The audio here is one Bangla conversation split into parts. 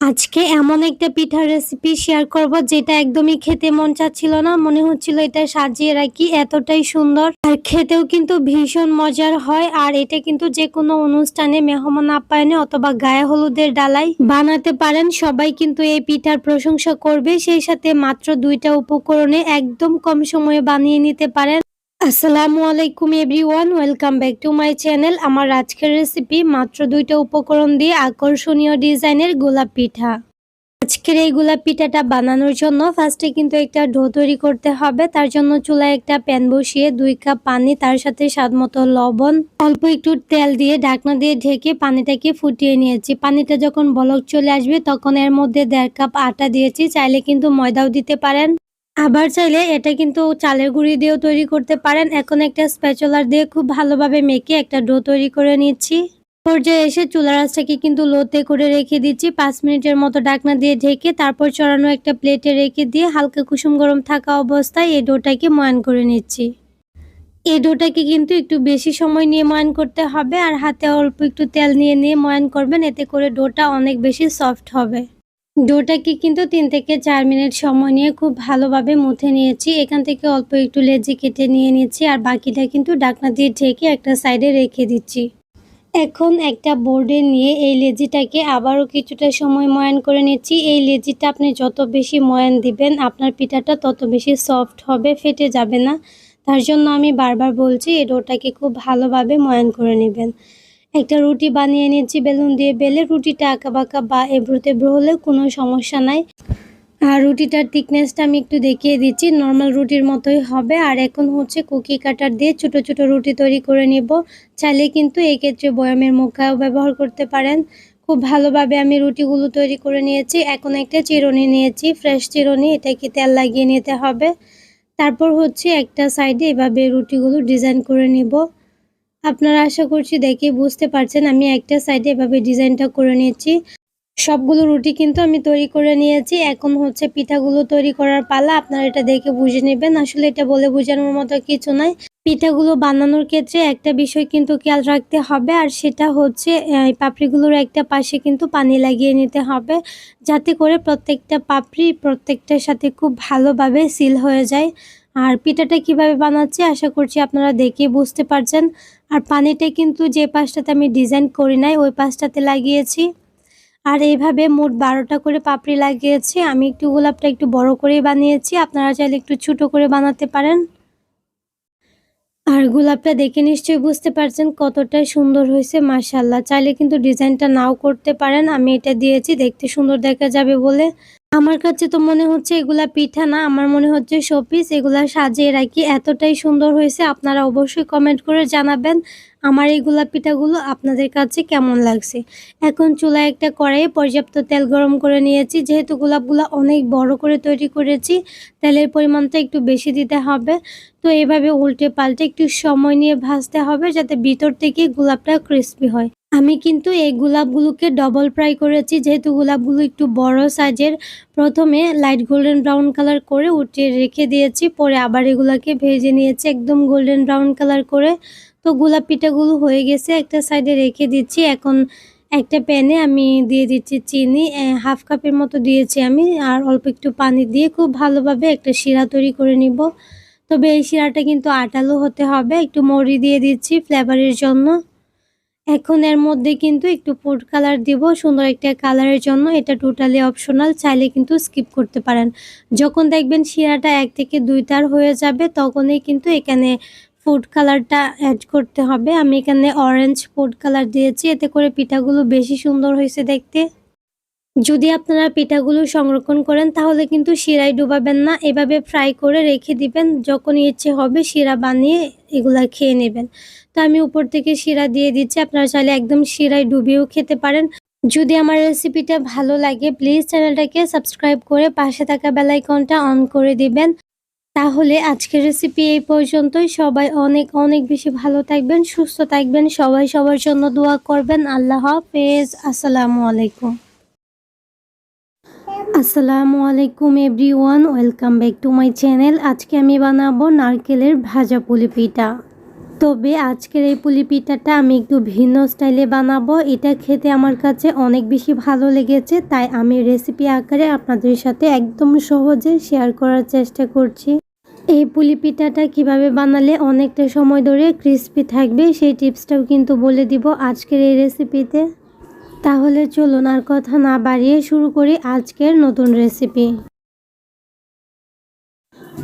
আজকে এমন একটা পিঠার রেসিপি শেয়ার করব যেটা একদমই খেতে মন চাচ্ছিল না। মনে হচ্ছিল এটা সাজিয়ে রাখি, এতটাই সুন্দর। আর খেতেও কিন্তু ভীষণ মজার হয়, আর এটা কিন্তু যে কোনো অনুষ্ঠানে মেহমান আপ্যায়নে অথবা গায়ে হলুদের ডালাই বানাতে পারেন। সবাই কিন্তু এই পিঠার প্রশংসা করবে, সেই সাথে মাত্র দুইটা উপকরণে একদম কম সময়ে বানিয়ে নিতে পারেন। আসসালামু আলাইকুম everyone, welcome back to my channel. আমার আজকের রেসিপি মাত্র দুইটা উপকরণ দিয়ে আকর্ষণীয় ডিজাইনের গোলাপ পিঠা। আজকের এই গোলাপ পিঠাটা বানানোর জন্য ফার্স্টে কিন্তু একটা ডো তৈরি করতে হবে। তার জন্য চুলায় একটা প্যান বসিয়ে দুই কাপ পানি, তার সাথে স্বাদ মতো লবণ, অল্প একটু তেল দিয়ে ঢাকনা দিয়ে ঢেকে পানিটাকে ফুটিয়ে নিয়েছি। পানিটা যখন বলক চলে আসবে, তখন এর মধ্যে দেড় কাপ আটা দিয়েছি। চাইলে কিন্তু ময়দাও দিতে পারেন। আবার চাইলে এটা কিন্তু চালের গুঁড়ি দিয়েও তৈরি করতে পারেন। এখন একটা স্প্যাচুলার দিয়ে খুব ভালোভাবে মেখে একটা ডো তৈরি করে নিচ্ছি। পর্যায়ে এসে চুলার আঁচটাকে কিন্তু লোতে করে রেখে দিচ্ছি। পাঁচ মিনিটের মতো ডাকনা দিয়ে ঢেকে তারপর চড়ানো একটা প্লেটে রেখে দিয়ে হালকা কুসুম গরম থাকা অবস্থায় এই ডোটাকে ময়ান করে নিচ্ছি। এই ডোটাকে কিন্তু একটু বেশি সময় নিয়ে ময়ান করতে হবে আর হাতে অল্প একটু তেল নিয়ে নিয়ে ময়ান করবেন। এতে করে ডোটা অনেক বেশি সফট হবে। ডোটাকে কিন্তু তিন থেকে চার মিনিট সময় নিয়ে খুব ভালোভাবে মুথে নিয়েছি। এখান থেকে অল্প একটু লেজি কেটে নিয়ে নিচ্ছি আর বাকিটা কিন্তু ডাকনা দিয়ে ঢেকে একটা সাইডে রেখে দিচ্ছি। এখন একটা বোর্ডে নিয়ে এই লেজিটাকে আবারও কিছুটা সময় ময়ান করে নিচ্ছি। এই লেজিটা আপনি যত বেশি ময়ান দিবেন, আপনার পিঠাটা তত বেশি সফট হবে, ফেটে যাবে না। তার জন্য আমি বারবার বলছি, এই ডোটাকে খুব ভালোভাবে ময়ান করে নেবেন। একটা রুটি বানিয়ে নিচ্ছি বেলুন দিয়ে বেলে রুটিটা আঁকা বাঁকা বা এবড়ো তেব্রো হলে কোনো সমস্যা নাই। আর রুটিটার থিকনেসটা আমি একটু দেখিয়ে দিচ্ছি, নর্মাল রুটির মতোই হবে। আর এখন হচ্ছে কুকি কাটার দিয়ে ছোট ছোট রুটি তৈরি করে নিব। চাইলে কিন্তু এই ক্ষেত্রে বয়ামের মুখাও ব্যবহার করতে পারেন। খুব ভালোভাবে আমি রুটিগুলো তৈরি করে নিয়েছি। এখন একটা চিরুনি নিয়েছি, ফ্রেশ চিরুনি, এটাকে তেল লাগিয়ে নিতে হবে। তারপর হচ্ছে একটা সাইডে এভাবে রুটিগুলো ডিজাইন করে নিব। আপনারা আশা করছি দেখে বুঝতে পারছেন, আমি একটা সাইডে এভাবে ডিজাইনটা করে নিয়েছি। সবগুলো রুটি কিন্তু আমি তৈরি করে নিয়েছি। এখন হচ্ছে পিঠাগুলো তৈরি করার পালা, আপনারা এটা দেখে বুঝে নেবেন। আসলে এটা বলে বোঝানোর মতো কিছু নয় পিঠাগুলো বানানোর ক্ষেত্রে একটা বিষয় কিন্তু খেয়াল রাখতে হবে, আর সেটা হচ্ছে পাপড়িগুলোর একটা পাশে কিন্তু পানি লাগিয়ে নিতে হবে, যাতে করে প্রত্যেকটা পাপড়ি প্রত্যেকটার সাথে খুব ভালোভাবে সিল হয়ে যায়। আর পিঠাটা কীভাবে বানাচ্ছি, আশা করছি আপনারা দেখে বুঝতে পারছেন। আর পানিটা কিন্তু যে পাশটাতে আমি ডিজাইন করি নাই, ওই পাশটাতে লাগিয়েছি। আর এইভাবে মোট বারোটা করে পাপড়ি লাগিয়েছি। আমি একটু গোলাপটা একটু বড় করেই বানিয়েছি। আপনারা চাইলে একটু ছোটো করে বানাতে পারেন। আর গোলাপটা দেখে নিশ্চয়ই বুঝতে পারছেন কতটা সুন্দর হয়েছে মার্শাল্লাহ চাইলে কিন্তু ডিজাইনটা নাও করতে পারেন। আমি এটা দিয়েছি, দেখতে সুন্দর দেখা যাবে বলে। আমার কাছে তো মনে হচ্ছে এগুলা পিঠা না, আমার মনে হচ্ছে শোপিস, এগুলা সাজিয়ে রাখি। এতটাই সুন্দর হয়েছে, আপনারা অবশ্যই কমেন্ট করে জানাবেন আমার এই গোলাপ পিঠাগুলো আপনাদের কাছে কেমন লাগছে। এখন চুলায় একটা কড়াইয়ে পর্যাপ্ত তেল গরম করে নিয়েছি, যেহেতু গোলাপগুলো অনেক বড় করে তৈরি করেছি, তেলের পরিমাণটা একটু বেশি দিতে হবে। তো এভাবে উল্টে পাল্টে একটু সময় নিয়ে ভাজতে হবে, যাতে ভিতর থেকে গোলাপটা ক্রিস্পি হয়। আমি কিন্তু এই গোলাপগুলোকে ডবল ফ্রাই করেছি। যেহেতু গোলাপগুলো একটু বড় সাইজের প্রথমে লাইট গোল্ডেন ব্রাউন কালার করে উঠিয়ে রেখে দিয়েছি। পরে আবার এগুলাকে ভেজে নিয়েছি একদম গোল্ডেন ব্রাউন কালার করে। তো গোলাপ পিঠাগুলো হয়ে গেছে একটা সাইডে রেখে দিচ্ছি। এখন একটা প্যানে আমি দিয়ে দিচ্ছি চিনি হাফ কাপের মতো দিয়েছি আমি। আর অল্প একটু পানি দিয়ে খুব ভালোভাবে একটা শিরা তৈরি করে নিব। তবে এই শিরাটা কিন্তু আটালো হতে হবে। একটু মরি দিয়ে দিচ্ছি ফ্লেভারের জন্য। এখন এর মধ্যে কিন্তু একটু ফুড কালার দিব, সুন্দর একটা কালারের জন্য। এটা টোটালি অপশনাল চাইলে কিন্তু স্কিপ করতে পারেন। যখন দেখবেন শিরাটা এক থেকে দুইটার হয়ে যাবে, তখনই কিন্তু এখানে ফুড কালারটা অ্যাড করতে হবে। আমি এখানে অরেঞ্জ ফুড কালার দিয়েছি, এতে করে পিঠাগুলো বেশি সুন্দর হয়েছে দেখতে। যদি আপনারা পিঠাগুলো সংরক্ষণ করেন, তাহলে কিন্তু শিরায় ডুবাবেন না। এভাবে ফ্রাই করে রেখে দিবেন। যখন ইচ্ছে হবে শিরা বানিয়ে এগুলা খেয়ে নেবেন। তো আমি উপর থেকে শিরা দিয়ে দিচ্ছি। আপনারা চাইলে একদম শিরায় ডুবিয়েও খেতে পারেন। যদি আমার রেসিপিটা ভালো লাগে, প্লিজ চ্যানেলটাকে সাবস্ক্রাইব করে পাশে থাকা বেলাইকনটা অন করে দিবেন। তাহলে আজকের রেসিপি এই পর্যন্তই। সবাই অনেক অনেক বেশি ভালো থাকবেন, সুস্থ থাকবেন। সবাই সবার জন্য দোয়া করবেন। আল্লাহ হাফেজ। আসসালামু আলাইকুম। আসসালামু আলাইকুম everyone, welcome back to my channel. আজকে আমি বানাবো নারকেলের ভাজা পুলি পিঠা তবে আজকের এই পুলি পিঠাটা আমি একটু ভিন্ন স্টাইলে বানাবো। এটা খেতে আমার কাছে অনেক বেশি ভালো লেগেছে, তাই আমি রেসিপি আকারে আপনাদের সাথে একদম সহজে শেয়ার করার চেষ্টা করছি। এই পুলি পিঠাটা কীভাবে বানালে অনেকটা সময় ধরে ক্রিস্পি থাকবে, সেই টিপসটাও কিন্তু বলে দিব আজকের এই রেসিপিতে। তাহলে চলুন আর কথা না বাড়িয়ে শুরু করি আজকের নতুন রেসিপি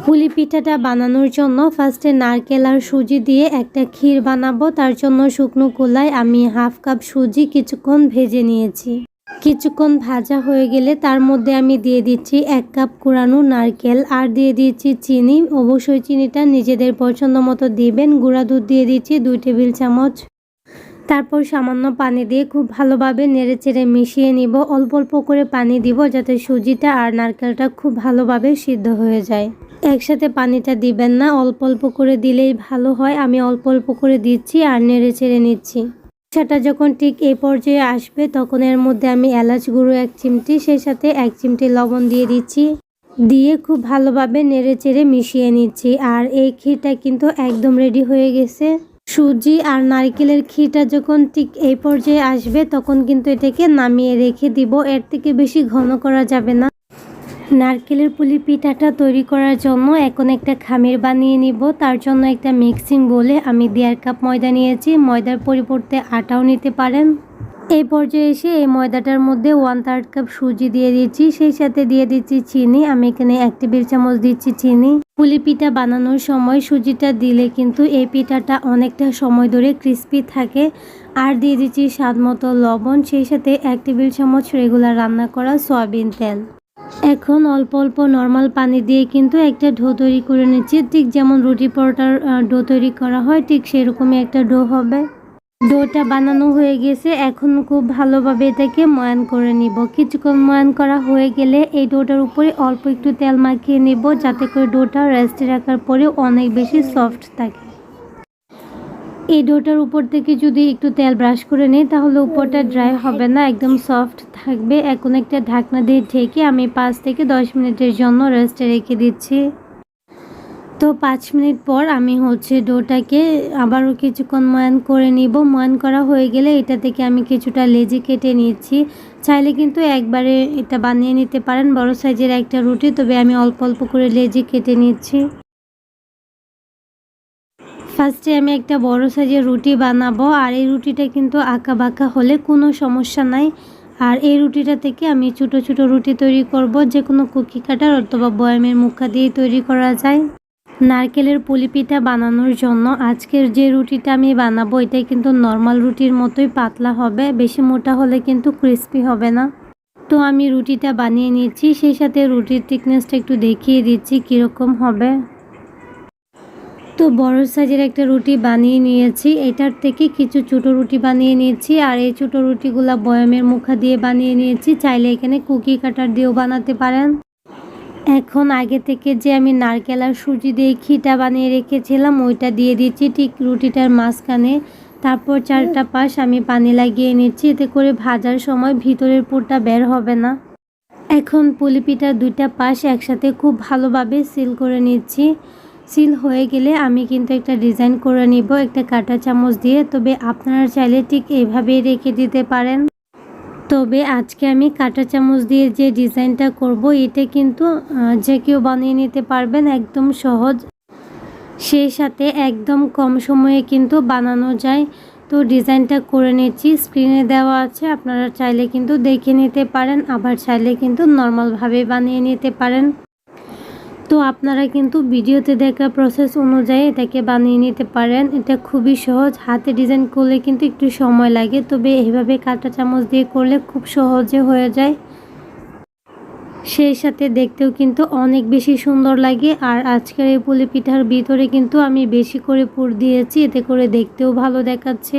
পুলি পিঠাটা বানানোর জন্য ফার্স্টে নারকেল আর সুজি দিয়ে একটা ক্ষীর বানাবো। তার জন্য শুকনো কোলায় আমি হাফ কাপ সুজি কিছুক্ষণ ভেজে নিয়েছি। কিছুক্ষণ ভাজা হয়ে গেলে তার মধ্যে আমি দিয়ে দিচ্ছি এক কাপ কুড়ানো নারকেল আর দিয়ে দিচ্ছি চিনি। অবশ্যই চিনিটা নিজেদের পছন্দ মতো দিবেন। গুঁড়া দুধ দিয়ে দিচ্ছি দুই টেবিল চামচ তারপর সামান্য পানি দিয়ে খুব ভালোভাবে নেড়ে চেড়ে মিশিয়ে নিব। অল্প অল্প করে পানি দিব যাতে সুজিটা আর নারকেলটা খুব ভালোভাবে সিদ্ধ হয়ে যায়। একসাথে পানিটা দিবেন না, অল্প অল্প করে দিলেই ভালো হয়। আমি অল্প অল্প করে দিচ্ছি আর নেড়ে চেড়ে নিচ্ছি। সেটা যখন ঠিক এই পর্যায়ে আসবে, তখন এর মধ্যে আমি এলাচ গুঁড়ো, এক চিমটি, সেই সাথে এক চিমটি লবণ দিয়ে দিচ্ছি। দিয়ে খুব ভালোভাবে নেড়ে চেড়ে মিশিয়ে নিচ্ছি। আর এই ক্ষীরটা কিন্তু একদম রেডি হয়ে গেছে। সুজি আর নারকেলের ক্ষীরটা যখন ঠিক এই পর্যায়ে আসবে, তখন কিন্তু এটাকে নামিয়ে রেখে দিব। এর থেকে বেশি ঘন করা যাবে না। নারকেলের পুলি পিঠাটা তৈরি করার জন্য এখন একটা খামির বানিয়ে নিব। তার জন্য একটা মিক্সিং বলে আমি দেড় কাপ ময়দা নিয়েছি। ময়দার পরিবর্তে আটাও নিতে পারেন। এই পর্যায়ে এসে এই ময়দাটার মধ্যে ওয়ান থার্ড কাপ সুজি দিয়ে দিচ্ছি, সেই সাথে দিয়ে দিচ্ছি চিনি। আমি এখানে এক টেবিল চামচ দিচ্ছি চিনি। পুলি পিঠা বানানোর সময় সুজিটা দিলে কিন্তু এই পিঠাটা অনেকটা সময় ধরে ক্রিস্পি থাকে। আর দিয়ে দিচ্ছি স্বাদ মতো লবণ, সেই সাথে এক টেবিল চামচ রেগুলার রান্না করা সয়াবিন তেল। এখন অল্প অল্প নর্মাল পানি দিয়ে কিন্তু একটা ডো তৈরি করে নিচ্ছি। ঠিক যেমন রুটি পরোটার ডো তৈরি করা হয়, ঠিক সেরকমই একটা ডো হবে। ডোটা বানানো হয়ে গেছে। এখন খুব ভালোভাবে এটাকে ময়ান করে নিব। কিছুক্ষণ ময়ান করা হয়ে গেলে এই ডোটার উপরে অল্প একটু তেল মাখিয়ে নিব, যাতে করে ডোটা রেস্টে রাখার পরে অনেক বেশি সফট থাকে। এই ডোটার উপর থেকে যদি একটু তেল ব্রাশ করে নিই, তাহলে উপরটা ড্রাই হবে না, একদম সফট থাকবে। এখন একটা ঢাকনা দিয়ে ঢেকে আমি পাঁচ থেকে দশ মিনিটের জন্য রেস্টে রেখে দিচ্ছি। তো পাঁচ মিনিট পর আমি হচ্ছে ডোটাকে আবারও কিছুক্ষণ ময়ান করে নিব। ময়ান করা হয়ে গেলে এটা থেকে আমি কিছুটা লেজি কেটে নিচ্ছি। চাইলে কিন্তু একবারে এটা বানিয়ে নিতে পারেন। বড় সাইজের একটা রুটি, তবে আমি অল্প অল্প করে লেজি কেটে নিচ্ছি। ফার্স্টে আমি একটা বড় সাইজের রুটি বানাবো। আর এই রুটিটা কিন্তু আঁকা বাঁকা হলে কোনো সমস্যা নাই। আর এই রুটিটা থেকে আমি ছোট ছোট রুটি তৈরি করব। যে কোনো কুকি কাটার অথবা বয়ামের মুখা দিয়ে তৈরি করা যায়। নারকেলের পুলি পিঠা বানানোর জন্য। আজকের যে রুটিটা আমি বানাবো, এটা কিন্তু নর্মাল রুটির মতোই পাতলা হবে। বেশি মোটা হলে কিন্তু ক্রিস্পি হবে না। তো আমি রুটিটা বানিয়ে নিচ্ছি। সেই সাথে রুটির থিকনেসটা একটু দেখিয়ে দিচ্ছি কীরকম হবে। তো বড় সাইজের একটা রুটি বানিয়ে নিয়েছি। এটার থেকে কিছু ছোটো রুটি বানিয়ে নিয়েছি। আর এই ছোটো রুটিগুলা বয়ামের মুখা দিয়ে বানিয়ে নিয়েছি। চাইলে এখানে কুকি কাটার দিয়েও বানাতে পারেন। এখন আগে থেকে যে আমি নারকেল আর সুজি দিয়ে ঘিটা বানিয়ে রেখেছিলাম, ওইটা দিয়ে দিচ্ছি ঠিক রুটিটার মাঝখানে। তারপর চারটা পাশ আমি পানি লাগিয়ে নিচ্ছি, এতে করে ভাজার সময় ভিতরের পুরটা বের হবে না। এখন পুলি পিঠার দুইটা পাশ একসাথে খুব ভালোভাবে সিল করে নিচ্ছি। সিল হয়ে গেলে আমি কিন্তু একটা ডিজাইন করে নিব, একটা কাটা চামচ দিয়ে। তবে আপনারা চাইলে ঠিক এইভাবেই রেখে দিতে পারেন। তবে আজকে আমি কাটা চামচ দিয়ে যে ডিজাইনটা করব, এটা কিন্তু যে কেউ বানিয়ে নিতে পারবেন একদম সহজ। সেই সাথে একদম কম সময়ে কিন্তু বানানো যায়। তো ডিজাইনটা করে নিচ্ছি, স্ক্রিনে দেওয়া আছে, আপনারা চাইলে কিন্তু দেখে নিতে পারেন, আবার চাইলে কিন্তু নর্মালভাবে বানিয়ে নিতে পারেন। তো আপনারা কিন্তু ভিডিওতে দেখা প্রসেস অনুযায়ী এটাকে বানিয়ে নিতে পারেন। এটা খুবই সহজ। হাতে ডিজাইন করলে কিন্তু একটু সময় লাগে। তবে এভাবে কাঁটা চামচ দিয়ে করলে খুব সহজে হয়ে যায়। সেই সাথে দেখতেও কিন্তু অনেক বেশি সুন্দর লাগে। আর আজকের এই পুলি পিঠার ভিতরে কিন্তু আমি বেশি করে পুর দিয়েছি। এতে করে দেখতেও ভালো দেখাচ্ছে।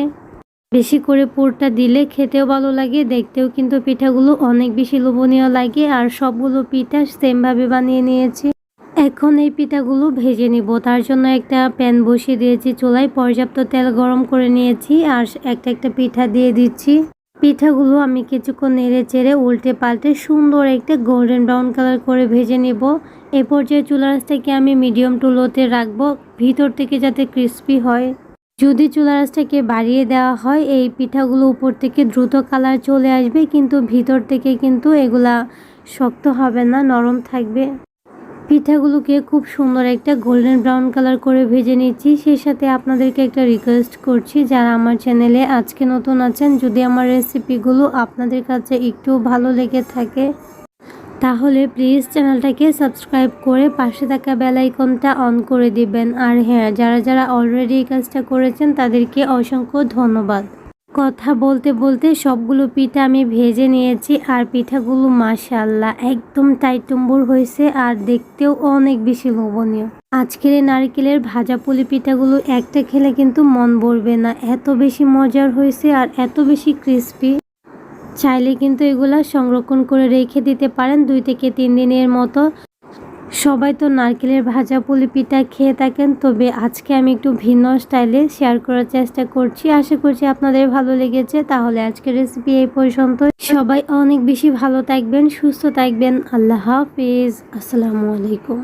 বেশি করে পুরটা দিলে খেতেও ভালো লাগে। দেখতেও কিন্তু পিঠাগুলো অনেক বেশি লোভনীয় লাগে। আর সবগুলো পিঠা সেমভাবে বানিয়ে নিয়েছি। এখন এই পিঠাগুলো ভেজে নিব। তার জন্য একটা প্যান বসিয়ে দিয়েছি, চুলায় পর্যাপ্ত তেল গরম করে নিয়েছি আর একটা একটা পিঠা দিয়ে দিচ্ছি। পিঠাগুলো আমি কিছুক্ষণ নেড়ে চেড়ে উল্টে পাল্টে সুন্দর একটা গোল্ডেন ব্রাউন কালার করে ভেজে নেব। এ পর্যায়ে চুলার থেকে আমি মিডিয়াম টু লোতে রাখব, ভিতর থেকে যাতে ক্রিস্পি হয়। যদি চুলা রাসটাকে বাড়িয়ে দেওয়া হয়, এই পিঠাগুলো উপর থেকে দ্রুত কালার চলে আসবে, কিন্তু ভিতর থেকে কিন্তু এগুলা শক্ত হবে না, নরম থাকবে। পিঠাগুলোকে খুব সুন্দর একটা গোল্ডেন ব্রাউন কালার করে ভেজে নিচ্ছি। সেই সাথে আপনাদেরকে একটা রিকোয়েস্ট করছি, যারা আমার চ্যানেলে আজকে নতুন আছেন, যদি আমার রেসিপিগুলো আপনাদের কাছে একটু ভালো লেগে থাকে, তাহলে প্লিজ চ্যানেলটাকে সাবস্ক্রাইব করে পাশে থাকা বেল আইকনটা অন করে দিবেন। আর হ্যাঁ যারা যারা অলরেডি এই কাজটা করেছেন, তাদেরকে অসংখ্য ধন্যবাদ। কথা বলতে বলতে সবগুলো পিঠা আমি ভেজে নিয়েছি আর পিঠাগুলো মাশাল্লাহ একদম টাইটম্বুর হয়েছে আর দেখতেও অনেক বেশি লোভনীয়। আজকের এই নারকেলের ভাজা পুলি পিঠাগুলো একটা খেলে কিন্তু মন ভরবে না। এত বেশি মজার হয়েছে আর এত বেশি ক্রিস্পি চাইলে কিন্তু এগুলা সংরক্ষণ করে রেখে দিতে পারেন দুই থেকে তিন দিনের মতো। সবাই তো নারকেলের ভাজা, পুলি পিঠা খেয়ে থাকেন। তবে আজকে আমি একটু ভিন্ন স্টাইলে শেয়ার করার চেষ্টা করছি। আশা করছি আপনাদের ভালো লেগেছে। তাহলে আজকের রেসিপি এই পর্যন্ত সবাই অনেক বেশি ভালো থাকবেন, সুস্থ থাকবেন। আল্লাহ হাফিজ। আসসালামু আলাইকুম।